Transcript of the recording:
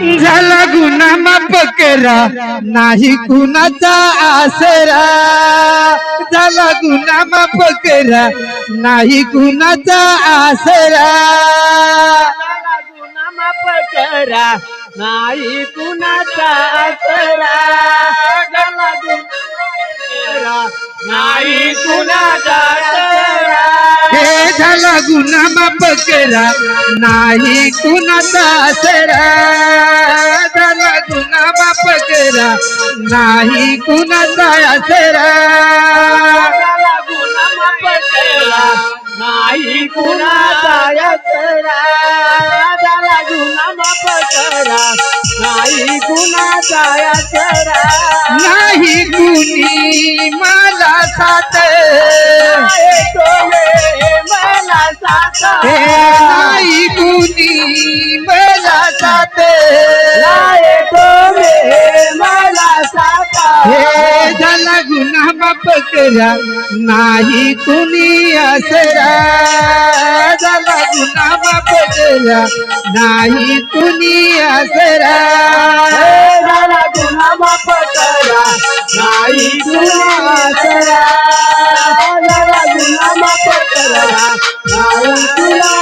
झाला गुन्हा माफ करा. नाही कुणाचा आसरा. झाला गुन्हा माफ करा. नाही कुणाचा आसरा. गुन्हा माफ करा. नाही कुणाचा आसरा. गुन्हा माफ केला नाही कुणाचा सरा झाला गुन्हा माफ नाही कुणाचा सरा गुन्हा माफ नाही कुणाचा सरा झाला गुन्हा माफ नाही कुणाचा आसरा नाही कुणी मला मला साथ हे नाही कुणी मला साथ हे मला साथ हे झाला गुन्हा माफ करा. नाही कुणी असरा. झाला गुन्हा करा. नाही कुणी असरा. झाला তুলা